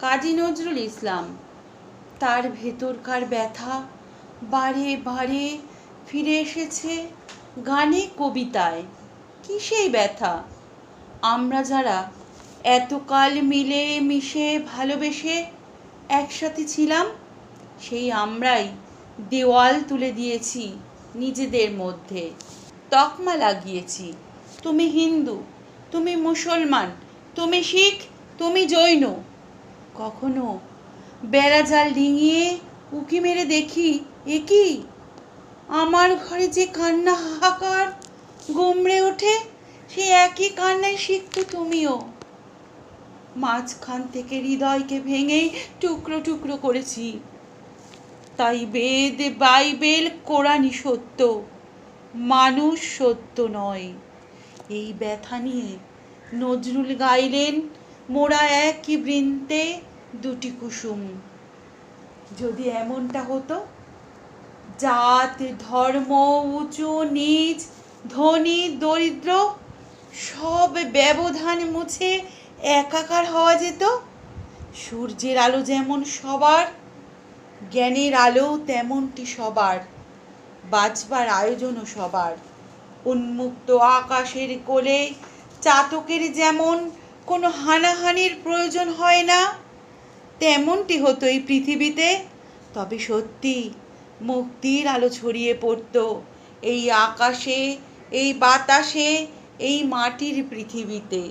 কাজী নজরুল ইসলাম। তার ভেতরকার ব্যথা বারে বারে ফিরে এসেছে গানে, কবিতায়। কি সেই ব্যথা? আমরা যারা এতকাল মিলে মিশে ভালোবেসে একসাথে ছিলাম, সেই আমরাই দেওয়াল তুলে দিয়েছি নিজেদের মধ্যে। তকমা লাগিয়েছি। তুমি হিন্দু, তুমি মুসলমান, তুমি শিখ, তুমি জৈন কখনো? বেড়াজাল ডিঙিয়ে উকি মেরে দেখি, এ কি? আমার ঘরে যে কান্না হাহাকার গুমড়ে ওঠে, সে একই কান্নায় শিখত তুমিও। মাঝখান থেকে হৃদয়কে ভেঙে টুকরো টুকরো করেছি। তাই বেদ বাইবেল কোরআনই সত্য, মানুষ সত্য নয়। এই ব্যথা নিয়ে নজরুল গাইলেন মোরা একই বৃন্তে দুটি কুসুম। যদি এমনটা হতো, জাত, ধর্ম, উঁচু, নিচ, ধনী, দরিদ্র, সব ব্যবধান মুছে একাকার হওয়া যেত। সূর্যের আলো যেমন সবার, জ্ঞানের আলো তেমনটি সবার, বাঁচবার আয়োজনও সবার। উন্মুক্ত আকাশের কোলে চাতকের যেমন কোনো হানাহানির প্রয়োজন হয় না তেমনটি হতো এই পৃথিবীতে। তবে সত্যি, মুক্তির আলো ছড়িয়ে পড়ত এই আকাশে, এই বাতাসে, এই মাটির পৃথিবীতে।